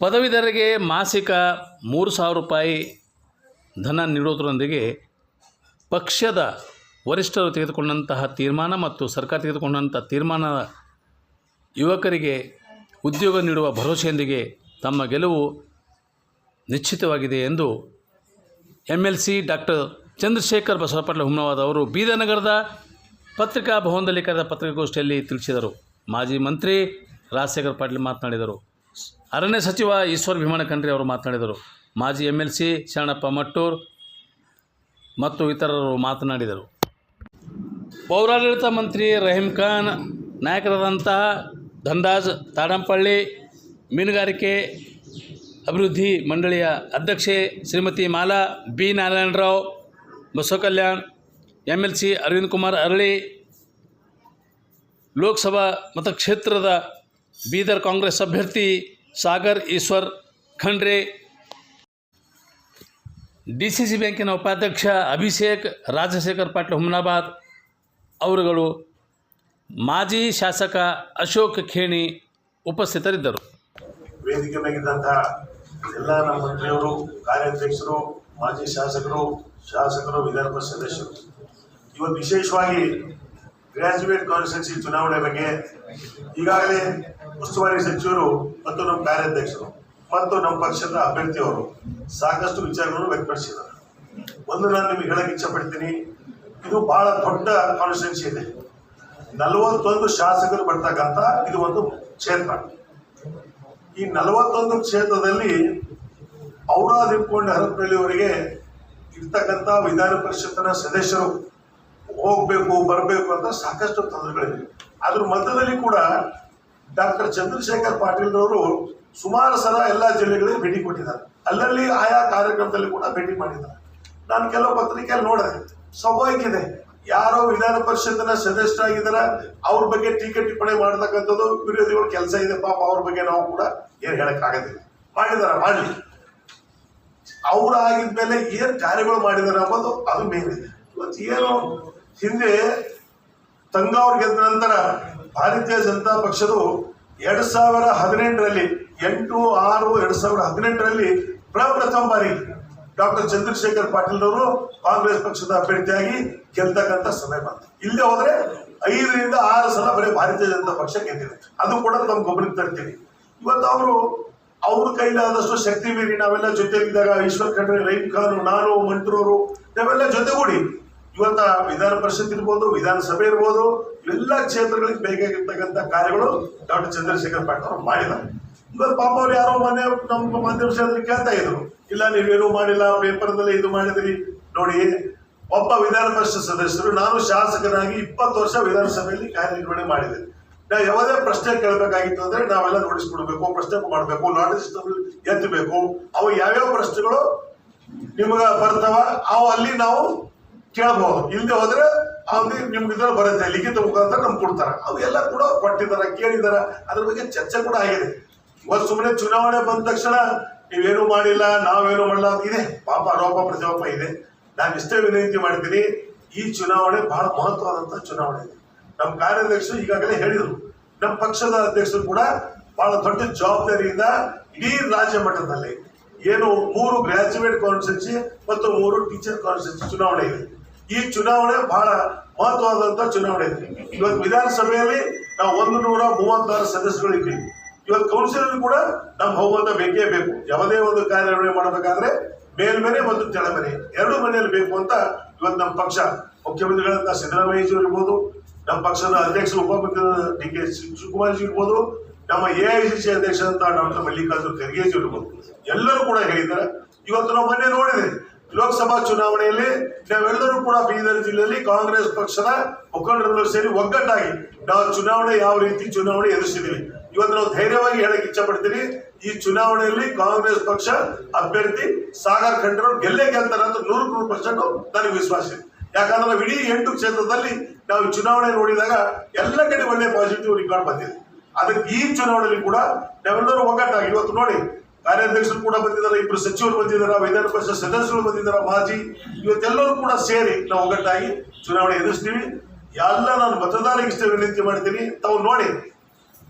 ಪದವೀಧರರಿಗೆ ಮಾಸಿಕ ಮೂರು ಸಾವಿರ ರೂಪಾಯಿ ಧನ ನೀಡುವುದರೊಂದಿಗೆ ಪಕ್ಷದ ವರಿಷ್ಠರು ತೆಗೆದುಕೊಂಡಂತಹ ತೀರ್ಮಾನ ಮತ್ತು ಸರ್ಕಾರ ತೆಗೆದುಕೊಂಡಂಥ ತೀರ್ಮಾನ ಯುವಕರಿಗೆ ಉದ್ಯೋಗ ನೀಡುವ ಭರವಸೆಯೊಂದಿಗೆ ತಮ್ಮ ಗೆಲುವು ನಿಶ್ಚಿತವಾಗಿದೆ ಎಂದು M L C doctor Chandrashekhar Basavapatla ಹುಮ್ನವಾದ ಅವರು ಬೀದರ್ ನಗರದ ಪತ್ರಿಕಾ ಭವನದಲ್ಲಿ ಕರೆದ ಪತ್ರಿಕಾಗೋಷ್ಠಿಯಲ್ಲಿ ತಿಳಿಸಿದರು. ಮಾಜಿ ಮಂತ್ರಿ ರಾಜಶೇಖರ್ ಪಾಟೀಲ್ ಮಾತನಾಡಿದರು. ಅರಣ್ಯ ಸಚಿವ ಈಶ್ವರ್ ಭೀಮಣ್ಣ ಖಂಡ್ರಿ ಅವರು ಮಾತನಾಡಿದರು. ಮಾಜಿ M L C Sharanappa Mattur ಮತ್ತು ಇತರರು ಮಾತನಾಡಿದರು. ಪೌರಾಡಳಿತ ಮಂತ್ರಿ ರಹೀಂ ಖಾನ್ ನಾಯಕರಾದಂತಹ ಧಂದಾಜ್ ತಾಡಂಪಳ್ಳಿ, ಮೀನುಗಾರಿಕೆ ಅಭಿವೃದ್ಧಿ ಮಂಡಳಿಯ ಅಧ್ಯಕ್ಷೆ Shrimati Mala B Narayanrao, Basavakalyan M L C Arvind Kumar Arali Lok Sabha ಮತಕ್ಷೇತ್ರದ ಬೀದರ್ ಕಾಂಗ್ರೆಸ್ ಅಭ್ಯರ್ಥಿ Sagar Ishwar Khandre. D C C ಬ್ಯಾಂಕಿನ ಉಪಾಧ್ಯಕ್ಷ ಅಭಿಷೇಕ್ ರಾಜಶೇಖರ್ ಪಾಟೀಲ್ ಹುಮ್ನಾಬಾದ್ ಅವರುಗಳು ಮಾಜಿ ಶಾಸಕ ಅಶೋಕ್ ಖೇಣಿ ಉಪಸ್ಥಿತರಿದ್ದರು. ವೇದಿಕೆ ಮೇಲಿದ್ದಂತಹ ಎಲ್ಲ ನಮ್ಮ ಮಂತ್ರಿಯವರು, ಕಾರ್ಯಾಧ್ಯಕ್ಷರು, ಮಾಜಿ ಶಾಸಕರು ಶಾಸಕರು ವಿಧಾನ ಸದಸ್ಯರು. ಇವತ್ತು ವಿಶೇಷವಾಗಿ ಗ್ರಾಜ್ಯುಯೇಟ್ ಕಾನ್ಸ್ಟಿಟ್ಯೂನ್ಸಿ ಚುನಾವಣೆ ಬಗ್ಗೆ ಈಗಾಗಲೇ ಉಸ್ತುವಾರಿ ಸಚಿವರು ಮತ್ತು ನಮ್ಮ ಕಾರ್ಯಾಧ್ಯಕ್ಷರು ಮತ್ತು ನಮ್ಮ ಪಕ್ಷದ ಅಭ್ಯರ್ಥಿಯವರು ಸಾಕಷ್ಟು ವಿಚಾರಗಳನ್ನು ವ್ಯಕ್ತಪಡಿಸಿದ್ದಾರೆ. ಒಂದು ನಾನು ನಿಮಗೆ ಹೇಳಕ್ಕೆ ಇಚ್ಛಪಡ್ತೀನಿ, ಇದು ಬಹಳ ದೊಡ್ಡ ಕಾನ್ಸ್ಟಿಟ್ಯೂನ್ಸಿ ಇದೆ. ನಲವತ್ತೊಂದು ಶಾಸಕರು ಬರ್ತಕ್ಕಂಥ ಇದು ಒಂದು ಕ್ಷೇತ್ರ. ಈ ನಲವತ್ತೊಂದು ಕ್ಷೇತ್ರದಲ್ಲಿ ಔರಾದ್ ಹಿಡ್ಕೊಂಡು ಹರಪನಹಳ್ಳಿವರೆಗೆ ಇರ್ತಕ್ಕಂಥ ವಿಧಾನ ಪರಿಷತ್ತಿನ ಸದಸ್ಯರು ಹೋಗ್ಬೇಕು, ಬರಬೇಕು ಅಂತ ಸಾಕಷ್ಟು ತೊಂದರೆಗಳಿವೆ ಅದ್ರ ಮಧ್ಯದಲ್ಲಿ ಕೂಡ ಡಾಕ್ಟರ್ ಚಂದ್ರಶೇಖರ್ ಪಾಟೀಲ್ರವರು ಸುಮಾರು ಸಲ ಎಲ್ಲ ಜಿಲ್ಲೆಗಳಿಗೆ ಭೇಟಿ ಕೊಟ್ಟಿದ್ದಾರೆ. ಅಲ್ಲಲ್ಲಿ ಆಯಾ ಕಾರ್ಯಕ್ರಮದಲ್ಲಿ ಕೂಡ ಭೇಟಿ ಮಾಡಿದ್ದಾರೆ. ನಾನು ಕೆಲವು ಪತ್ರಿಕೆಯಲ್ಲಿ ನೋಡಿದೆ. ಸ್ವಾಭಾವಿಕ ಇದೆ ಯಾರೋ ವಿಧಾನ ಪರಿಷತ್ತಿನ ಸದಸ್ಯರಾಗಿದ್ದಾರೆ ಅವ್ರ ಬಗ್ಗೆ ಟೀಕೆ ಟಿಪ್ಪಣಿ ಮಾಡ್ತಕ್ಕಂಥದ್ದು ವಿರೋಧಿಗಳ ಕೆಲಸ ಇದೆ. ಪಾಪ ಅವ್ರ ಬಗ್ಗೆ ನಾವು ಕೂಡ ಏನು ಹೇಳಕ್ ಮಾಡಿದ್ದಾರೆ ಮಾಡಿದಾರ, ಮಾಡಲಿ. ಅವ್ರ ಆಗಿದ್ಮೇಲೆ ಏನ್ ಕಾರ್ಯಗಳು ಮಾಡಿದಾರೆ ಅನ್ನೋದು ಅದು ಮೇನ್ ಇದೆ ಇವತ್ತು ಏನು ಹಿಂದೆ ತಂಗಾವ್ರು ಗೆದ್ದ ನಂತರ ಭಾರತೀಯ ಜನತಾ ಪಕ್ಷವು ಎರಡ್ ಸಾವಿರ ಹದಿನೆಂಟರಲ್ಲಿ ಎಂಟು, ಆರು, ಎರಡ್ ಸಾವಿರದ ಹದಿನೆಂಟರಲ್ಲಿ ಪ್ರಪ್ರಥಮ ಬಾರಿ ಡಾಕ್ಟರ್ ಚಂದ್ರಶೇಖರ್ ಪಾಟೀಲ್ರವರು ಕಾಂಗ್ರೆಸ್ ಪಕ್ಷದ ಅಭ್ಯರ್ಥಿಯಾಗಿ ಗೆಲ್ತಕ್ಕಂಥ ಸಮಯ ಬಂತು. ಇಲ್ಲೇ ಹೋದ್ರೆ ಐದರಿಂದ ಆರು ಸಲ ಬರೀ ಭಾರತೀಯ ಜನತಾ ಪಕ್ಷ ಗೆದ್ದಿದೆ. ಅದು ಕೂಡ ನಮ್ಮ ಗಮನಕ್ಕೆ ತರ್ತೀವಿ ಇವತ್ತು ಅವರು ಅವ್ರ ಕೈಲಾದಷ್ಟು ಶಕ್ತಿ ಮೀರಿ ನಾವೆಲ್ಲ ಜೊತೆಗಿದ್ದಾಗ ಈಶ್ವರ್ ಖಂಡ್ರೆ, ರೈಮ್ ಖಾನ್, ನಾನು ಮಂಟ್ರವರು ನಾವೆಲ್ಲ ಜೊತೆಗೂಡಿ ಇವತ್ತ ವಿಧಾನ ಪರಿಷತ್ ಇರ್ಬೋದು, ವಿಧಾನಸಭೆ ಇರ್ಬೋದು ಎಲ್ಲ ಕ್ಷೇತ್ರಗಳಿಗೆ ಬೇಕಾಗಿರ್ತಕ್ಕಂಥ ಕಾರ್ಯಗಳು ಡಾಕ್ಟರ್ ಚಂದ್ರಶೇಖರ್ ಪಾಟೀಲ್ ಅವರು ಮಾಡಿದ್ದಾರೆ. ಪಾಪ ಅವ್ರು ಯಾರೋ ಮನೆ, ನಮ್ಮ ಮಾಧ್ಯಮ ಕೇಳ್ತಾ ಇದ್ರು. ಇಲ್ಲ, ನೀವೇನು ಮಾಡಿಲ್ಲ ಪೇಪರ್ನಲ್ಲಿ ಇದು ಮಾಡಿದ್ರಿ. ನೋಡಿ, ಒಬ್ಬ ವಿಧಾನ ಪರಿಷತ್ ಸದಸ್ಯರು, ನಾನು ಶಾಸಕನಾಗಿ ಇಪ್ಪತ್ತು ವರ್ಷ ವಿಧಾನಸಭೆಯಲ್ಲಿ ಕಾರ್ಯನಿರ್ವಹಣೆ ಮಾಡಿದೆ. ನಾವು ಯಾವುದೇ ಪ್ರಶ್ನೆ ಕೇಳಬೇಕಾಗಿತ್ತು ಅಂದ್ರೆ ನಾವೆಲ್ಲ ನೋಡಿಸ್ಕೊಡ್ಬೇಕು, ಪ್ರಶ್ನೆ ಮಾಡಬೇಕು ನೋಟಿಸ್ ಎತ್ತಬೇಕು. ಅವು ಯಾವ್ಯಾವ ಪ್ರಶ್ನೆಗಳು ನಿಮ್ಗ ಬರ್ತಾವ, ಅವು ಅಲ್ಲಿ ನಾವು ಕೇಳಬಹುದು ಇಲ್ಲದೆ ಹೋದ್ರೆ ಅವ್ರಿಗೆ ನಿಮ್ಗೆ ಇದ್ರ ಬರುತ್ತೆ, ಲಿಖಿತ ಮುಖಾಂತರ ನಮ್ಗೆ ಕೊಡ್ತಾರೆ. ಅವೆಲ್ಲ ಕೂಡ ಕೊಟ್ಟಿದಾರ ಕೇಳಿದಾರ ಅದ್ರ ಬಗ್ಗೆ ಚರ್ಚೆ ಕೂಡ ಆಗಿದೆ. ಇವತ್ತು ಸುಮ್ಮನೆ ಚುನಾವಣೆ ಬಂದ ತಕ್ಷಣ ನೀವೇನು ಮಾಡಿಲ್ಲ, ನಾವೇನು ಮಾಡಲ್ಲ ಅಂತ ಇದೆ. ಪಾಪ ಆರೋಪ ಪ್ರತಿರೋಪ ಇದೆ. ನಾನು ಇಷ್ಟೇ ವಿನಂತಿ ಮಾಡ್ತೀನಿ, ಈ ಚುನಾವಣೆ ಬಹಳ ಮಹತ್ವವಾದಂತಹ ಚುನಾವಣೆ ಇದೆ. ನಮ್ಮ ಕಾರ್ಯಾಧ್ಯಕ್ಷರು ಈಗಾಗಲೇ ಹೇಳಿದರು ನಮ್ಮ ಪಕ್ಷದ ಅಧ್ಯಕ್ಷರು ಕೂಡ ಬಹಳ ದೊಡ್ಡ ಜವಾಬ್ದಾರಿಯಿಂದ ಇಡೀ ರಾಜ್ಯ ಮಟ್ಟದಲ್ಲಿ ಏನು ಮೂರು ಗ್ರಾಜ್ಯುಯೇಟ್ ಕಾನ್ಸ್ಟಿಟ್ಯೂನ್ಸಿ ಮತ್ತು ಮೂರು ಟೀಚರ್ ಕಾನ್ಸ್ಟಿಟ್ಯೂನ್ಸಿ ಚುನಾವಣೆ ಇದೆ. ಈ ಚುನಾವಣೆ ಬಹಳ ಮಹತ್ವವಾದಂತ ಚುನಾವಣೆ ಇದೆ. ಇವತ್ತು ವಿಧಾನಸಭೆಯಲ್ಲಿ ನಾವು ಒಂದು ನೂರ ಮೂವತ್ತಾರು ಸದಸ್ಯರು ಇದ್ದೀವಿ. ಇವತ್ತು ಕೌನ್ಸಿಲ್ ಕೂಡ ನಮ್ಮ ಬಹುಮತ ಬೇಕೇ ಬೇಕು. ಯಾವುದೇ ಒಂದು ಕಾರ್ಯನಿರ್ವಹಣೆ ಮಾಡಬೇಕಾದ್ರೆ ಮೇಲ್ಮನೆ ಮತ್ತು ಕೆಳಮನೆ ಎರಡು ಮನೆಯಲ್ಲಿ ಬೇಕು ಅಂತ ಇವತ್ತು ನಮ್ಮ ಪಕ್ಷ. ಮುಖ್ಯಮಂತ್ರಿಗಳಂತ ಸಿದ್ದರಾಮಯ್ಯಜಿ ಇರ್ಬೋದು ನಮ್ಮ ಪಕ್ಷದ ಅಧ್ಯಕ್ಷ ಉಪಮುಖ್ಯಮಂತ್ರಿ ಡಿ ಕೆ ಶಿವಕುಮಾರ್ಜಿ ಇರ್ಬೋದು, ನಮ್ಮ ಎ ಐ ಸಿ ಸಿ ಅಧ್ಯಕ್ಷ ಅಂತ ಡಾಕ್ಟರ್ ಮಲ್ಲಿಕಾರ್ಜುನ್ ಖರ್ಗೆಜಿ ಇರ್ಬೋದು. ಎಲ್ಲರೂ ಕೂಡ ಹೇಳಿದ್ದಾರೆ. ಇವತ್ತು ನಾವು ಮೊನ್ನೆ ನೋಡಿದ್ರಿ ಲೋಕಸಭಾ ಚುನಾವಣೆಯಲ್ಲಿ ನಾವೆಲ್ಲರೂ ಕೂಡ ಬೀದರ್ ಜಿಲ್ಲೆಯಲ್ಲಿ ಕಾಂಗ್ರೆಸ್ ಪಕ್ಷದ ಮುಖಂಡರೆಲ್ಲರೂ ಸೇರಿ ಒಗ್ಗಟ್ಟಾಗಿ ನಾವು ಚುನಾವಣೆ ಯಾವ ರೀತಿ ಚುನಾವಣೆ ಎದುರಿಸಿದೀವಿ ಇವತ್ತು ನಾವು ಧೈರ್ಯವಾಗಿ ಹೇಳಕ್ಕೆ ಇಚ್ಛೆ ಪಡ್ತೀನಿ ಈ ಚುನಾವಣೆಯಲ್ಲಿ ಕಾಂಗ್ರೆಸ್ ಪಕ್ಷ ಅಭ್ಯರ್ಥಿ ಸಾಗರ್ ಖಂಡರು ಗೆಲ್ಲೇ ಗೆಲ್ತಾರೆ ಅಂತ ನೂರು ನೂರು ಪರ್ಸೆಂಟ್ ನನಗೆ ವಿಶ್ವಾಸ ಇದೆ. ಯಾಕಂದ್ರೆ ನಾವು ಇಡೀ ಎಂಟು ಕ್ಷೇತ್ರದಲ್ಲಿ ನಾವು ಚುನಾವಣೆ ನೋಡಿದಾಗ ಎಲ್ಲ ಕಡೆ ಒಳ್ಳೆ ಪಾಸಿಟಿವ್ ರಿಕಾರ್ಡ್ ಬಂದಿದೆ. ಅದಕ್ಕೆ ಈ ಚುನಾವಣೆಯಲ್ಲಿ ಕೂಡ ನಾವೆಲ್ಲರೂ ಒಗ್ಗಟ್ಟಾಗಿ ಇವತ್ತು ನೋಡಿ ಕಾರ್ಯಾಧ್ಯಕ್ಷರು ಕೂಡ ಬಂದಿದ್ದಾರೆ ಇಬ್ಬರು ಸಚಿವರು ಬಂದಿದ್ದಾರೆ, ವಿಧಾನ ಪರಿಷತ್ ಸದಸ್ಯರು ಬಂದಿದ್ದಾರೆ, ಮಾಜಿ ಇವತ್ತೆಲ್ಲರೂ ಕೂಡ ಸೇರಿ ನಾವು ಒಗ್ಗಟ್ಟಾಗಿ ಚುನಾವಣೆ ಎದುರಿಸ್ತೀವಿ. ಎಲ್ಲ ನಾನು ಮತದಾರರಿಗೆ ಇಷ್ಟ ವಿನಂತಿ ಮಾಡ್ತೀನಿ, ತಾವು ನೋಡಿ,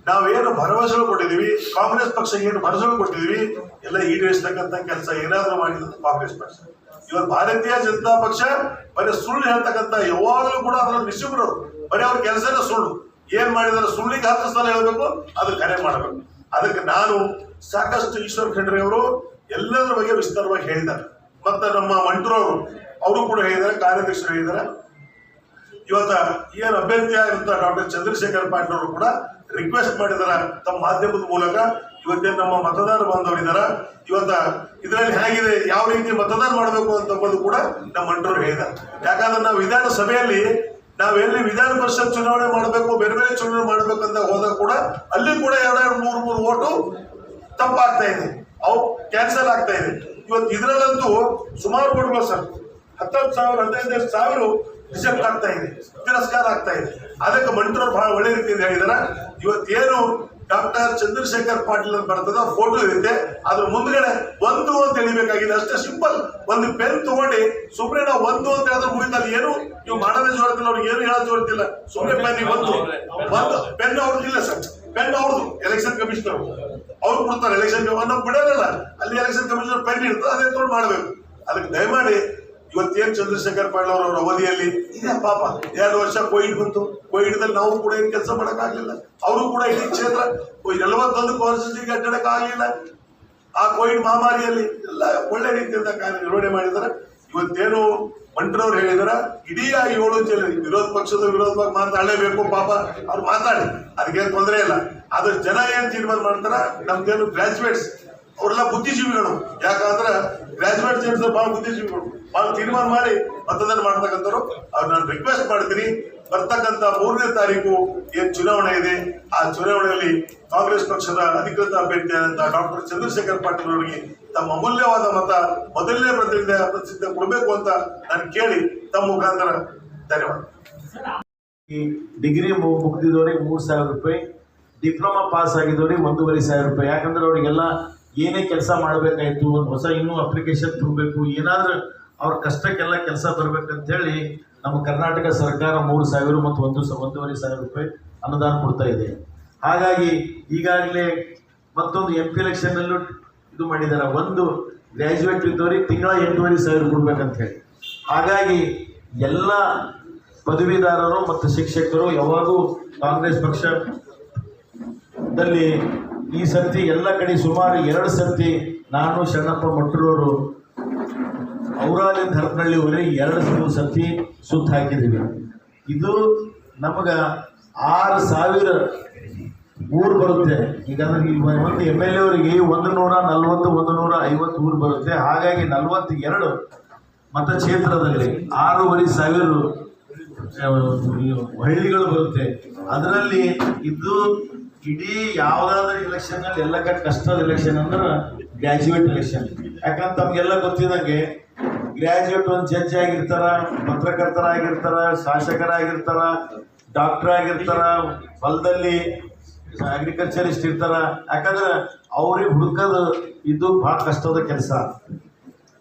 ನಾವೇನು ಭರವಸೆಗಳು ಕೊಟ್ಟಿದ್ದೀವಿ, ಕಾಂಗ್ರೆಸ್ ಪಕ್ಷ ಏನು ಭರವಸೆಗಳು ಕೊಟ್ಟಿದ್ದೀವಿ, ಎಲ್ಲ ಈಡೇರಿಸ್ತಕ್ಕಂಥ ಕೆಲಸ ಏನಾದರೂ ಮಾಡಿದ್ರು ಕಾಂಗ್ರೆಸ್ ಪಕ್ಷ. ಇವತ್ತು ಭಾರತೀಯ ಜನತಾ ಪಕ್ಷ ಬರೀ ಸುಳ್ಳು ಹೇಳ್ತಕ್ಕಂಥ ಯಾವಾಗಲೂ ಕೂಡ ಅದರ ನಿಶುಭರು ಬರೀ ಅವ್ರ ಕೆಲಸನೇ ಸುಳ್ಳು. ಏನ್ ಮಾಡಿದಾರೆ ಸುಳ್ಳಿಗೆ ಹತ್ತು ಹೇಳ್ಬೇಕು, ಅದು ಕರೆ ಮಾಡಬೇಕು. ಅದಕ್ಕೆ ನಾನು ಸಾಕಷ್ಟು ಈಶ್ವರ್ ಖಂಡ್ರೆ ಅವರು ಎಲ್ಲದರ ಬಗ್ಗೆ ವಿಸ್ತಾರವಾಗಿ ಹೇಳಿದ್ದಾರೆ. ಮತ್ತೆ ನಮ್ಮ ಮಂಟ್ರವರು ಅವರು ಕೂಡ ಹೇಳಿದ್ದಾರೆ ಕಾರ್ಯಾಧ್ಯಕ್ಷರು ಹೇಳಿದ್ದಾರೆ. ಇವತ್ತ ಏನು ಅಭ್ಯರ್ಥಿ ಆಗಿರುತ್ತ ಡಾಕ್ಟರ್ ಚಂದ್ರಶೇಖರ್ ಪಾಟೀಲ್ ಅವರು ಕೂಡ ರಿಕ್ವೆಸ್ಟ್ ಮಾಡಿದಾರ ತಮ್ಮ ಮಾಧ್ಯಮದ ಮೂಲಕ. ಇವತ್ತೇ ನಮ್ಮ ಮತದಾರ ಬಾಂಧವರಿದಾರ ಇವತ್ತ ಇದರಲ್ಲಿ ಹೇಗಿದೆ, ಯಾವ ರೀತಿ ಮತದಾನ ಮಾಡಬೇಕು ಅಂತಂಬುದು ಕೂಡ ನಮ್ಮ ಮಂಟ್ರವ್ರು ಹೇಳಿದ್ದಾರೆ. ಯಾಕಂದ್ರೆ ನಾವು ವಿಧಾನಸಭೆಯಲ್ಲಿ, ನಾವೆಲ್ಲಿ ವಿಧಾನ ಪರಿಷತ್ ಚುನಾವಣೆ ಮಾಡಬೇಕು, ಬೇರೆ ಬೇರೆ ಚುನಾವಣೆ ಮಾಡ್ಬೇಕಂತ ಹೋದಾಗ ಕೂಡ ಅಲ್ಲಿ ಕೂಡ ಎರಡೆರಡು, ಮೂರು ಮೂರು ಓಟು ತಪ್ಪಾಗ್ತಾ ಇದೆ. ಅವು ಕ್ಯಾನ್ಸಲ್ ಆಗ್ತಾ ಇದೆ. ಇವತ್ತು ಇದರಲ್ಲಂತೂ ಸುಮಾರು ಕೊಡ್ಬೋದು ಸರ್. ಹತ್ತತ್ತು ಸಾವಿರ, ಹದಿನೈದು ಸಾವಿರ ರಿಜೆಕ್ಟ್ ಆಗ್ತಾ ಇದೆ. ತಿರಸ್ಕಾರ ಆಗ್ತಾ ಇದೆ. ಅದಕ್ಕೆ ಮಂಟ್ರವ್ರು ಬಹಳ ಒಳ್ಳೆ ರೀತಿಯಿಂದ ಹೇಳಿದಾರೆ. ಇವತ್ತೇನು ಡಾಕ್ಟರ್ ಚಂದ್ರಶೇಖರ್ ಪಾಟೀಲ್ ಅಂತ ಬರ್ತದ ಫೋಟೋ ಇರುತ್ತೆ. ಅದ್ರ ಮುಂದ್ಗಡೆ ಒಂದು ಅಂತ ಹೇಳಬೇಕಾಗಿದೆ ಅಷ್ಟೇ ಸಿಂಪಲ್ ಒಂದು ಪೆನ್ ತಗೊಂಡು ಸುಮ್ಮನೆ ಒಂದು ಅಂತ ಹೇಳಿದ್ರೆ ಮುಗಿತಲ್ಲಿ. ಏನು ನೀವು ಮಾಡೋದೇ ಜೋರ್ತಿಲ್ಲ ಅವ್ರಿಗೆ ಏನು ಹೇಳೋದು ಜೋರ್ತಿಲ್ಲ ಸುಮ್ಮನೆ ಪೆನ್ ಒಂದು. ಒಂದು ಪೆನ್ ಅವ್ರದ್ದು ಇಲ್ಲ ಸರ್. ಪೆನ್ ಅವ್ರದ್ದು ಎಲೆಕ್ಷನ್ ಕಮಿಷನರ್ ಅವ್ರು ಕೊಡ್ತಾರೆ ಎಲೆಕ್ಷನ್ ನಾವು ಬಿಡೋದಿಲ್ಲ. ಅಲ್ಲಿ ಎಲೆಕ್ಷನ್ ಕಮಿಷನರ್ ಪೆನ್ ಇರ್ತದೆ, ಅದೇ ತೊಗೊಂಡು ಮಾಡಬೇಕು. ಅದಕ್ಕೆ ದಯಮಾಡಿ, ಇವತ್ತೇನು ಚಂದ್ರಶೇಖರ್ ಪಾಟೀಲ್ ಅವರ ಅವಧಿಯಲ್ಲಿ, ಇದೆ ಪಾಪ, ಎರಡು ವರ್ಷ ಕೋವಿಡ್ ಬಂತು. ಕೋವಿಡ್ದಲ್ಲಿ ನಾವು ಕೂಡ ಏನು ಕೆಲಸ ಮಾಡೋಕ್ಕಾಗಲಿಲ್ಲ. ಅವರು ಕೂಡ ಇಡೀ ಕ್ಷೇತ್ರ ನಲವತ್ತೊಂದು ಕಾನ್ಸ್ಟಿಟ್ಯೂನ್ಸಿಗೆ ಅಡ್ಡಾಡಕ್ಕೆ ಆಗಲಿಲ್ಲ ಆ ಕೋವಿಡ್ ಮಹಾಮಾರಿಯಲ್ಲಿ ಎಲ್ಲ ಒಳ್ಳೆ ರೀತಿಯಿಂದ ಕಾರ್ಯನಿರ್ವಹಣೆ ಮಾಡಿದ್ದಾರೆ. ಇವತ್ತೇನು ಮಂಟ್ರವ್ರು ಹೇಳಿದಾರ, ಇಡೀ ಆ ಏಳು ಜಿಲ್ಲೆ ವಿರೋಧ ಪಕ್ಷದ ವಿರೋಧವಾಗಿ ಮಾತಾಡಲೇಬೇಕು ಪಾಪ ಅವ್ರು ಮಾತಾಡಿ, ಅದಕ್ಕೇನು ತೊಂದರೆ ಇಲ್ಲ. ಆದ್ರೆ ಜನ ಏನ್ ತೀರ್ಮಾನ ಮಾಡ್ತಾರ, ನಮ್ದೇನು ಗ್ರಾಜುಯೇಟ್ಸ್ ಅವರೆಲ್ಲ ಬುದ್ಧಿಜೀವಿಗಳು. ಯಾಕಂದ್ರೆ ಗ್ರಾಜುಯೇಟ್ ಜನ ಬಹಳ ಬುದ್ಧಿಜೀವಿಗಳು. ಬಹಳ ತೀರ್ಮಾನ ಮಾಡಿ ಮತದಾನ ಮಾಡ್ತಕ್ಕಂಥವ್ರು. ಅವ್ರು ನಾನು ರಿಕ್ವೆಸ್ಟ್ ಮಾಡ್ತೀನಿ, ಬರ್ತಕ್ಕಂಥ ಮೂರನೇ ತಾರೀಕು ಏನ್ ಚುನಾವಣೆ ಇದೆ, ಆ ಚುನಾವಣೆಯಲ್ಲಿ ಕಾಂಗ್ರೆಸ್ ಪಕ್ಷದ ಅಧಿಕೃತ ಅಭ್ಯರ್ಥಿಯಾದಂತಹ ಡಾಕ್ಟರ್ ಚಂದ್ರಶೇಖರ್ ಪಾಟೀಲ್ ಅವರಿಗೆ ತಮ್ಮ ಅಮೂಲ್ಯವಾದ ಮತ ಮೊದಲನೇ ಪ್ರತಿನಿಧಿ ಪ್ರಸಿದ್ಧ ಕೊಡಬೇಕು ಅಂತ ನಾನು ಕೇಳಿ ತಮ್ಮ ಮುಖಾಂತರ ಧನ್ಯವಾದ. ಡಿಗ್ರಿ ಮುಗ್ದಿದವ್ರಿಗೆ ಮೂರು ಸಾವಿರ ರೂಪಾಯಿ, ಡಿಪ್ಲೊಮಾ ಪಾಸ್ ಆಗಿದ್ದವ್ರಿಗೆ ಒಂದೂವರೆ ಸಾವಿರ ರೂಪಾಯಿ. ಯಾಕಂದ್ರೆ ಅವರಿಗೆಲ್ಲ ಏನೇ ಕೆಲಸ ಮಾಡಬೇಕಾಯ್ತು, ಒಂದು ಹೊಸ ಇನ್ನೂ ಅಪ್ಲಿಕೇಶನ್ ತುಂಬಬೇಕು ಏನಾದರೂ ಅವ್ರ ಕಷ್ಟಕ್ಕೆಲ್ಲ ಕೆಲಸ ಬರ್ಬೇಕಂತೇಳಿ ನಮ್ಮ ಕರ್ನಾಟಕ ಸರ್ಕಾರ ಮೂರು ಸಾವಿರ ಮತ್ತು ಒಂದು ಒಂದೂವರೆ ಸಾವಿರ ರೂಪಾಯಿ ಅನುದಾನ ಕೊಡ್ತಾ ಇದೆ. ಹಾಗಾಗಿ ಈಗಾಗಲೇ ಮತ್ತೊಂದು ಎಂ ಪಿ ಎಲೆಕ್ಷನ್ನಲ್ಲೂ ಇದು ಮಾಡಿದ್ದಾರೆ ಒಂದು ಗ್ರ್ಯಾಜುಯೇಟ್ ಇದ್ದವ್ರಿಗೆ ತಿಂಗಳ ಎಂಟೂವರೆ ಸಾವಿರ ಕೊಡ್ಬೇಕಂತ ಹೇಳಿ ಹಾಗಾಗಿ ಎಲ್ಲ ಪದವೀಧರರು ಮತ್ತು ಶಿಕ್ಷಕರು ಯಾವಾಗೂ ಕಾಂಗ್ರೆಸ್ ಪಕ್ಷದಲ್ಲಿ ಈ ಸರ್ತಿ ಎಲ್ಲ ಕಡೆ ಸುಮಾರು ಎರಡು ಸರ್ತಿ ನಾನು ಶರಣಪ್ಪ ಮಟ್ಟರವರು ಔರಾಲಿಂದ ಹರಪನಹಳ್ಳಿವರೆಗೆ ಎರಡು ಮೂರು ಸರ್ತಿ ಸುತ್ತ ಹಾಕಿದ್ದೀವಿ. ಇದು ನಮಗೆ ಆರು ಸಾವಿರ ಊರು ಬರುತ್ತೆ. ಈಗ ಒಂದು ಎಂ ಎಲ್ ಎ ಅವರಿಗೆ ಒಂದು ನೂರ ನಲ್ವತ್ತು, ಒಂದು ನೂರ ಐವತ್ತು ಊರು ಬರುತ್ತೆ. ಹಾಗಾಗಿ ನಲ್ವತ್ತು ಎರಡು ಮತಕ್ಷೇತ್ರದಲ್ಲಿ ಆರೂವರೆ ಸಾವಿರ ಹಳ್ಳಿಗಳು ಬರುತ್ತೆ. ಅದರಲ್ಲಿ ಇದು ಇಡೀ ಯಾವುದಾದ್ರೂ ಎಲೆಕ್ಷನ್ ಅಲ್ಲಿ ಎಲ್ಲ ಕಷ್ಟದ ಎಲೆಕ್ಷನ್ ಅಂದ್ರೆ ಗ್ರ್ಯಾಜುಯೇಟ್ ಎಲೆಕ್ಷನ್ ಯಾಕಂದ್ರೆ ತಮಗೆಲ್ಲ ಗೊತ್ತಿದಂಗೆ ಗ್ರ್ಯಾಜುಯೇಟ್ ಒಂದು ಜಡ್ಜ್ ಆಗಿರ್ತಾರ ಪತ್ರಕರ್ತರಾಗಿರ್ತಾರ ಶಾಸಕರಾಗಿರ್ತಾರ ಡಾಕ್ಟರ್ ಆಗಿರ್ತಾರ, ಹೊಲದಲ್ಲಿ ಅಗ್ರಿಕಲ್ಚರಿಸ್ಟ್ ಇರ್ತಾರ. ಯಾಕಂದ್ರೆ ಅವ್ರಿಗೆ ಹುಡುಕೋದು ಇದು ಭಾಳ ಕಷ್ಟದ ಕೆಲಸ.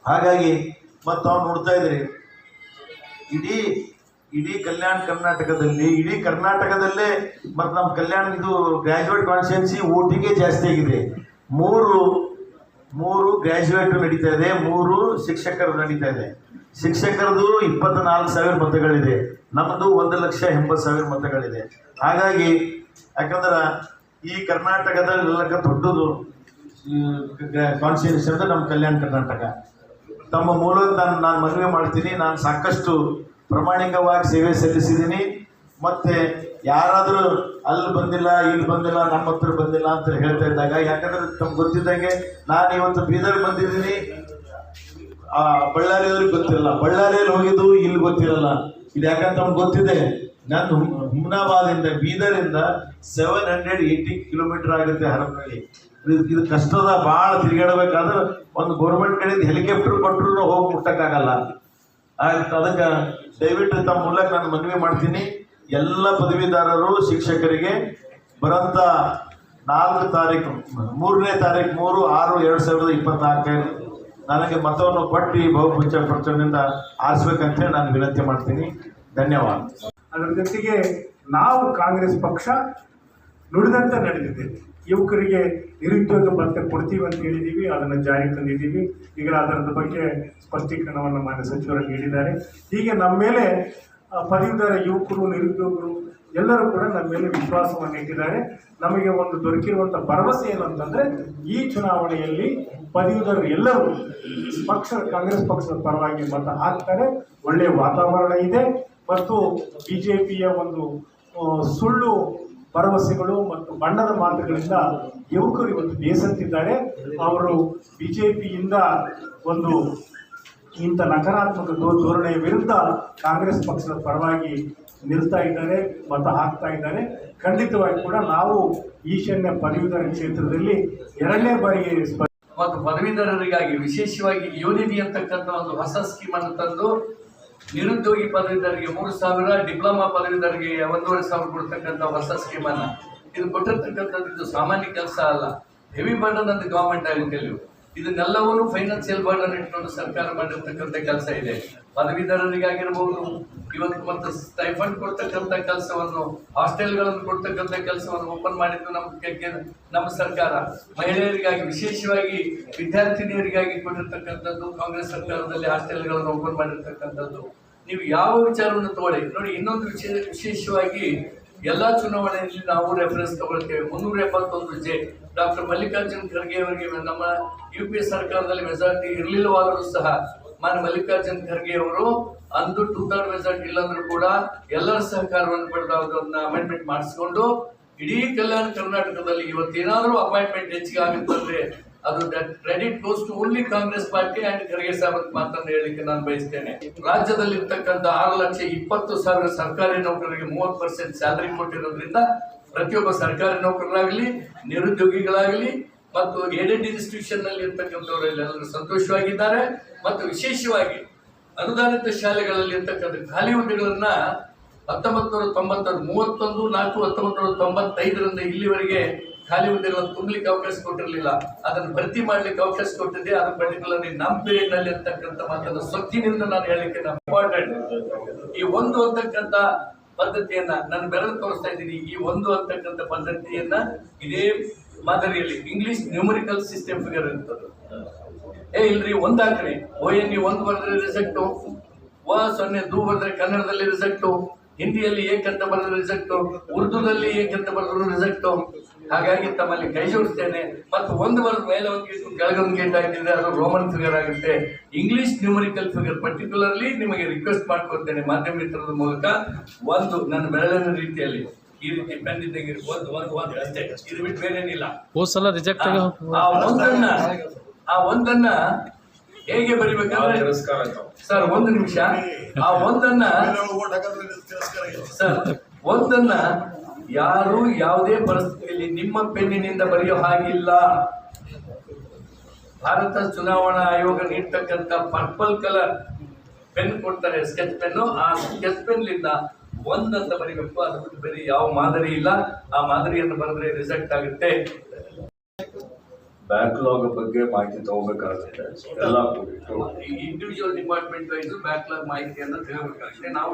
ಹಾಗಾಗಿ, ಮತ್ತು ನಾವು ನೋಡ್ತಾ ಇದ್ರಿ, ಇಡೀ ಇಡೀ ಕಲ್ಯಾಣ ಕರ್ನಾಟಕದಲ್ಲಿ, ಇಡೀ ಕರ್ನಾಟಕದಲ್ಲೇ ಮತ್ತು ನಮ್ಮ ಕಲ್ಯಾಣ ಇದು ಗ್ರ್ಯಾಜುಯೇಟ್ ಕಾನ್ಸ್ಟಿಟ್ಯೂನ್ಸಿ ಓಟಿಗೆ ಜಾಸ್ತಿ ಆಗಿದೆ. ಮೂರು ಮೂರು ಗ್ರ್ಯಾಜುಯೇಟ್ ನಡೀತಾ ಇದೆ, ಮೂರು ಶಿಕ್ಷಕರು ನಡೀತಾ ಇದೆ. ಶಿಕ್ಷಕರದು ಇಪ್ಪತ್ತ ನಾಲ್ಕು ಸಾವಿರ ಮತಗಳಿದೆ. ನಮ್ಮದು ಒಂದು ಲಕ್ಷ ಎಂಬತ್ತು ಸಾವಿರ ಮತಗಳಿದೆ. ಹಾಗಾಗಿ ಯಾಕಂದ್ರೆ ಈ ಕರ್ನಾಟಕದಲ್ಲಿ ಎಲ್ಲಕ್ಕ ದೊಡ್ಡದು ಕಾನ್ಸ್ಟಿಟ್ಯೂನ್ಸಿ ಅಂದ್ರೆ ನಮ್ಮ ಕಲ್ಯಾಣ ಕರ್ನಾಟಕ. ತಮ್ಮ ಮೂಲಕ ನಾನು ನಾನು ಮನವಿ ಮಾಡ್ತೀನಿ, ನಾನು ಸಾಕಷ್ಟು ಪ್ರಾಮಾಣಿಕವಾಗಿ ಸೇವೆ ಸಲ್ಲಿಸಿದ್ದೀನಿ. ಮತ್ತೆ ಯಾರಾದರೂ ಅಲ್ಲಿ ಬಂದಿಲ್ಲ, ಇಲ್ಲಿ ಬಂದಿಲ್ಲ, ನಮ್ಮ ಹತ್ರ ಬಂದಿಲ್ಲ ಅಂತ ಹೇಳ್ತಾ ಇದ್ದಾಗ, ಯಾಕಂದ್ರೆ ತಮ್ಗೆ ಗೊತ್ತಿದ್ದಂಗೆ ನಾನು ಇವತ್ತು ಬೀದರ್ ಬಂದಿದ್ದೀನಿ. ಆ ಬಳ್ಳಾರಿಯವ್ರಿಗೆ ಗೊತ್ತಿರಲ್ಲ. ಬಳ್ಳಾರಿಯಲ್ಲಿ ಹೋಗಿದ್ದು ಇಲ್ಲಿ ಗೊತ್ತಿರಲ್ಲ. ಇದು ಯಾಕಂದ್ರೆ ನಮ್ಗೆ ಗೊತ್ತಿದೆ. ನಾನು ಹುಮ್- ಹುಮ್ನಾಬಾದಿಂದ ಬೀದರಿಂದ ಸೆವೆನ್ ಹಂಡ್ರೆಡ್ ಏಯ್ಟಿ ಕಿಲೋಮೀಟರ್ ಆಗುತ್ತೆ ಹರಪನಹಳ್ಳಿ ಇದು ಇದು ಕಷ್ಟದ ಭಾಳ ತಿರುಗಾಡಬೇಕಾದ್ರೆ ಒಂದು ಗೌರ್ಮೆಂಟ್ ಕಡೆಯಿಂದ ಹೆಲಿಕಾಪ್ಟರ್ ಕೊಟ್ಟರು ಹೋಗಿ ಮುಟ್ಟಕ್ಕಾಗಲ್ಲ. ಆಯ್ತು, ಅದಕ್ಕೆ ದಯವಿಟ್ಟು ತಮ್ಮ ಮೂಲಕ ನಾನು ಮನವಿ ಮಾಡ್ತೀನಿ. ಎಲ್ಲ ಪದವೀಧರರು, ಶಿಕ್ಷಕರಿಗೆ ಬರಂತ ನಾಲ್ಕು ತಾರೀಕು, ಮೂರನೇ ತಾರೀಕು ಮೂರು ಆರು ಎರಡು ಸಾವಿರದ ಇಪ್ಪತ್ನಾಲ್ಕೈದು ನನಗೆ ಮತವನ್ನು ಕೊಟ್ಟು ಬಹುಪಂಚ ಪ್ರಚಾರದಿಂದ ಆರಿಸ್ಬೇಕಂತೇಳಿ ನಾನು ವಿನಂತಿ ಮಾಡ್ತೀನಿ. ಧನ್ಯವಾದ. ಅದರ ಜೊತೆಗೆ ನಾವು ಕಾಂಗ್ರೆಸ್ ಪಕ್ಷ ನುಡಿದಂತೆ ನಡೆದಿದೆ. ಯುವಕರಿಗೆ ನಿರುದ್ಯೋಗ ಭತ್ಯೆ ಕೊಡ್ತೀವಿ ಅಂತ ಹೇಳಿದ್ದೀವಿ ಅದನ್ನು ಜಾರಿ ತಂದಿದ್ದೀವಿ. ಈಗ ಅದರದ ಬಗ್ಗೆ ಸ್ಪಷ್ಟೀಕರಣವನ್ನು ಮಾನ್ಯ ಸಚಿವರು ನೀಡಿದ್ದಾರೆ. ಹೀಗೆ ನಮ್ಮ ಮೇಲೆ ಪದವೀಧರ ಯುವಕರು, ನಿರುದ್ಯೋಗರು ಎಲ್ಲರೂ ಕೂಡ ನಮ್ಮ ಮೇಲೆ ವಿಶ್ವಾಸವನ್ನು ಇಟ್ಟಿದ್ದಾರೆ. ನಮಗೆ ಒಂದು ದೊರಕಿರುವಂಥ ಭರವಸೆ ಏನಂತಂದರೆ ಈ ಚುನಾವಣೆಯಲ್ಲಿ ಪದವೀಧರರು ಎಲ್ಲರೂ ಪಕ್ಷ, ಕಾಂಗ್ರೆಸ್ ಪಕ್ಷದ ಪರವಾಗಿ ಮತ ಹಾಕ್ತಾರೆ. ಒಳ್ಳೆಯ ವಾತಾವರಣ ಇದೆ. ಮತ್ತು ಬಿ ಜೆ ಪಿಯ ಒಂದು ಸುಳ್ಳು ಭರವಸೆಗಳು ಮತ್ತು ಬಣ್ಣದ ಮಾತುಗಳಿಂದ ಯುವಕರು ಇವತ್ತು ಬೇಸತ್ತಿದ್ದಾರೆ. ಅವರು ಬಿ ಜೆ ಪಿಯಿಂದ ಒಂದು ಇಂಥ ನಕಾರಾತ್ಮಕ ಧೋರಣೆಯ ವಿರುದ್ಧ ಕಾಂಗ್ರೆಸ್ ಪಕ್ಷದ ಪರವಾಗಿ ನಿಲ್ತಾ ಇದ್ದಾರೆ, ಮತ ಹಾಕ್ತಾ ಇದ್ದಾರೆ. ಖಂಡಿತವಾಗಿ ಕೂಡ ನಾವು ಈಶಾನ್ಯ ಪದವೀಧರ ಕ್ಷೇತ್ರದಲ್ಲಿ ಎರಡನೇ ಬಾರಿಗೆ ಮತ್ತು ಪದವೀಧರರಿಗಾಗಿ ವಿಶೇಷವಾಗಿ ಯೋನಿಧಿ ಅಂತಕ್ಕಂಥ ಒಂದು ಹೊಸ ಸ್ಕೀಮನ್ನು ತಂದು ನಿರುದ್ಯೋಗಿ ಪದವೀಧರಿಗೆ ಮೂರು ಸಾವಿರ, ಡಿಪ್ಲೊಮಾ ಪದವೀಧರಿಗೆ ಒಂದೂವರೆ ಸಾವಿರ ಕೊಡ್ತಕ್ಕಂಥ ಹೊಸ ಸ್ಕೀಮ್ ಅನ್ನ ಇದು ಕೊಟ್ಟಿರ್ತಕ್ಕಂಥದ್ದು ಇದು ಸಾಮಾನ್ಯ ಕೆಲಸ ಅಲ್ಲ. ಹೆವಿ ಬರ್ಡನ್ ಅಂತ ಗವರ್ಮೆಂಟ್ ಆಗಲಿಕ್ಕೆ ಇದನ್ನೆಲ್ಲವೂ ಫೈನಾನ್ಸಿಯಲ್ ಬರ್ಡನ್ ಇಟ್ಕೊಂಡು ಸರ್ಕಾರ ಮಾಡಿರ್ತಕ್ಕಂಥ ಕೆಲಸ ಇದೆ. ಪದವೀಧರರಿಗಾಗಿರ್ಬೋದು, ಇವತ್ತು ಮತ್ತು ಸ್ಟೈಫಂಡ್ ಕೊಡ್ತಕ್ಕಂಥ ಕೆಲಸವನ್ನು ಹಾಸ್ಟೆಲ್ಗಳನ್ನು ಕೊಡ್ತಕ್ಕಂಥ ಕೆಲಸವನ್ನು ಓಪನ್ ಮಾಡಿದ್ದು ನಮ್ಮ ನಮ್ಮ ಸರ್ಕಾರ. ಮಹಿಳೆಯರಿಗಾಗಿ, ವಿಶೇಷವಾಗಿ ವಿದ್ಯಾರ್ಥಿನಿಯರಿಗಾಗಿ ಕೊಟ್ಟಿರ್ತಕ್ಕಂಥದ್ದು, ಕಾಂಗ್ರೆಸ್ ಸರ್ಕಾರದಲ್ಲಿ ಹಾಸ್ಟೆಲ್ಗಳನ್ನು ಓಪನ್ ಮಾಡಿರ್ತಕ್ಕಂಥದ್ದು. ನೀವು ಯಾವ ವಿಚಾರವನ್ನು ತಗೊಳ್ಳಿ? ನೋಡಿ, ಇನ್ನೊಂದು ವಿಶೇಷ, ವಿಶೇಷವಾಗಿ ಎಲ್ಲಾ ಚುನಾವಣೆಯಲ್ಲಿ ನಾವು ರೆಫರೆನ್ಸ್ ತಗೊಳ್ತೇವೆ. ಮುನ್ನೂರ ಎಪ್ಪತ್ತೊಂದು ಜೆ. ಡಾಕ್ಟರ್ ಮಲ್ಲಿಕಾರ್ಜುನ್ ಖರ್ಗೆ ಅವರಿಗೆ ನಮ್ಮ ಯು ಪಿ ಸರ್ಕಾರದಲ್ಲಿ ಮೆಜಾರಿಟಿ ಇರಲಿಲ್ಲವಾದರೂ ಸಹ ಮಾನ್ಯ ಮಲ್ಲಿಕಾರ್ಜುನ್ ಖರ್ಗೆ ಅವರು ಅಂದು ಟೂ ಥರ್ಡ್ ಮೆಜಾರಿಟಿ ಇಲ್ಲಾಂದ್ರೂ ಕೂಡ ಎಲ್ಲರ ಸಹಕಾರವನ್ನು ಪಡೆದು ಅದನ್ನ ಅಮೆಂಡ್ಮೆಂಟ್ ಮಾಡಿಸಿಕೊಂಡು ಇಡೀ ಕಲ್ಯಾಣ ಕರ್ನಾಟಕದಲ್ಲಿ ಇವತ್ತೇನಾದರೂ ಅಪಾಯಿಂಟ್ಮೆಂಟ್ ಹೆಚ್ಚಿಗೆ ಆಗುತ್ತಂದ್ರೆ ಅದು credit goes to only Congress party and Kharge ಅಂತ ಮಾತನ್ನು ಹೇಳಲಿಕ್ಕೆ ನಾನು ಬಯಸ್ತೇನೆ. ರಾಜ್ಯದಲ್ಲಿ ಇರ್ತಕ್ಕಂಥ ಆರು ಲಕ್ಷ ಇಪ್ಪತ್ತು ಸಾವಿರ ಸರ್ಕಾರಿ ನೌಕರರಿಗೆ ಮೂವತ್ತು ಪರ್ಸೆಂಟ್ ಸ್ಯಾಲರಿ ಕೊಟ್ಟಿರೋದ್ರಿಂದ ಪ್ರತಿಯೊಬ್ಬ ಸರ್ಕಾರಿ ನೌಕರರಾಗಲಿ, ನಿರುದ್ಯೋಗಿಗಳಾಗಲಿ ಮತ್ತು ಏಡೆಡ್ ಇನ್ಸ್ಟಿಟ್ಯೂಷನ್ನಲ್ಲಿ ಇರ್ತಕ್ಕಂಥವರೆಲ್ಲರೂ ಸಂತೋಷವಾಗಿದ್ದಾರೆ. ಮತ್ತು ವಿಶೇಷವಾಗಿ ಅನುದಾನಿತ ಶಾಲೆಗಳಲ್ಲಿ ಇರ್ತಕ್ಕಂಥ ಖಾಲಿ ಹುದ್ದೆಗಳನ್ನ ಹತ್ತೊಂಬತ್ತು ನೂರ ತೊಂಬತ್ತೊಂದು, ಮೂವತ್ತೊಂದು, ನಾಲ್ಕು ಹತ್ತೊಂಬತ್ತು ನೂರ ತೊಂಬತ್ತೈದರಿಂದ ಇಲ್ಲಿವರೆಗೆ ಖಾಲಿ ಹುದ್ದೆಗಳನ್ನು ತುಂಬಲಿಕ್ಕೆ ಅವಕಾಶ ಕೊಟ್ಟಿರಲಿಲ್ಲ. ಅದನ್ನು ಭರ್ತಿ ಮಾಡ್ಲಿಕ್ಕೆ ಅವಕಾಶ ಕೊಟ್ಟಿದೆ ಅದು ಪರ್ಟಿಕ್ಯುಲರ್ಲಿ ನಮ್ಮ ಪೀರಿಯಡ್ನಲ್ಲಿ ಮಾತನ್ನು ಸೊಕ್ಕಿನಿಂದ ನಾನು ಹೇಳಲಿಕ್ಕೆ ನಾನು ಇಂಪಾರ್ಟೆಂಟ್. ಈ ಒಂದು ಅಂತಕ್ಕಂಥ ಪದ್ಧತಿಯನ್ನ ನಾನು ಬೆರಳು ತೋರಿಸ್ತಾ ಇದ್ದೀನಿ. ಈ ಒಂದು ಅಂತಕ್ಕಂಥ ಪದ್ಧತಿಯನ್ನ ಇದೇ ಮಾದರಿಯಲ್ಲಿ ಇಂಗ್ಲಿಷ್ ನ್ಯೂಮರಿಕಲ್ ಸಿಸ್ಟಮ್ ಫಿಗರ್ ಇರ್ತದೆ. ಏ, ಇಲ್ರಿ ಒಂದ್ ಹಾಕ್ರಿ ಓ ಎನ್ ಇ ಒಂದು ಬರೆದ್ರೆ ರಿಸೆಕ್ಟು ವ ಸೊನ್ನೆ, ದೂ ಬರೆದ್ರೆ ಕನ್ನಡದಲ್ಲಿ ರಿಸೆಕ್ಟು ಹಿಂದಿಯಲ್ಲಿ ಏಕಂತ ಬರೆದ್ರೆ ರಿಸೆಕ್ಟು ಉರ್ದುದಲ್ಲಿ ಏಕಂತ ಬರೆದ್ರು ರಿಸೆಕ್ಟು ಹಾಗಾಗಿ ತಮ್ಮಲ್ಲಿ ಕೈ ಜೋಡಿಸ್ತೇನೆ. ಮತ್ತು ಒಂದು ವರ್ಷ ಮೇಲೆ ಒಂದು ಗೇಟ್ ಕೆಳಗೊಂದು ಗೇಟ್ ಹಾಕಿದ್ರೆ ಅದು ರೋಮನ್ ಫಿಗರ್ ಆಗುತ್ತೆ. ಇಂಗ್ಲಿಷ್ ನ್ಯೂಮರಿಕಲ್ ಫಿಗರ್ ಪರ್ಟಿಕ್ಯುಲರ್ಲಿ ನಿಮಗೆ ರಿಕ್ವೆಸ್ಟ್ ಮಾಡ್ಕೊಡ್ತೇನೆ ಮಾಧ್ಯಮ ಮಿತ್ರದ ಮೂಲಕ. ಒಂದು ನನ್ನ ಬೆರಳಿನ ರೀತಿಯಲ್ಲಿ. ಈ ರೀತಿ ಪೆನ್ ಇದ್ದಂಗೆ ಒಂದು ಒಂದು ಒಂದು. ಅಷ್ಟೇ. ಇದು ಬಿಟ್ಟು ಬೇರೇನಿಲ್ಲ. ಸಲ ರಿಜೆಕ್ಟ್ ಆಗಿ ಆ ಒಂದನ್ನ ಆ ಒಂದನ್ನ ಹೇಗೆ ಬರಿಬೇಕಂದ್ರೆ? ಸರ್ ಒಂದು ನಿಮಿಷ. ಆ ಒಂದನ್ನ ತಿರಸ್ಕಾರ ಸರ್ ಒಂದನ್ನ ಯಾರು ಯಾವುದೇ ಪರಿಸ್ಥಿತಿಯಲ್ಲಿ ನಿಮ್ಮ ಪೆನ್ನಿನಿಂದ ಬರೆಯೋ ಹಾಗಿಲ್ಲ. ಭಾರತ ಚುನಾವಣಾ ಆಯೋಗ ನೀಡ್ತಕ್ಕಂಥ ಪರ್ಪಲ್ ಕಲರ್ ಪೆನ್ ಕೊಡ್ತಾರೆ. ಸ್ಕೆಚ್ ಪೆನ್ನು ಆ ಸ್ಕೆಚ್ ಪೆನ್ನಿಂದ ಒಂದಂತ ಬರಿಬೇಕು. ಅದು ಬಿಟ್ಟು ಬೇರೆ ಯಾವ ಮಾದರಿ ಇಲ್ಲ. ಆ ಮಾದರಿಯನ್ನು ಬರೆದ್ರೆ ರಿಸಲ್ಟ್ ಆಗುತ್ತೆ. ಬ್ಯಾಕ್ಲಾಗ್ ಬಗ್ಗೆ ಮಾಹಿತಿ ತಗೋಬೇಕಾಗುತ್ತೆ ಎಲ್ಲ ಇಂಡಿವಿಜುವಲ್ ಡಿಪಾರ್ಟ್ಮೆಂಟ್ ವೈಸ್ ಬ್ಯಾಕ್ಲಾಗ್ ಮಾಹಿತಿಯನ್ನು ತೆಗಬೇಕಾಗುತ್ತೆ. ನಾವು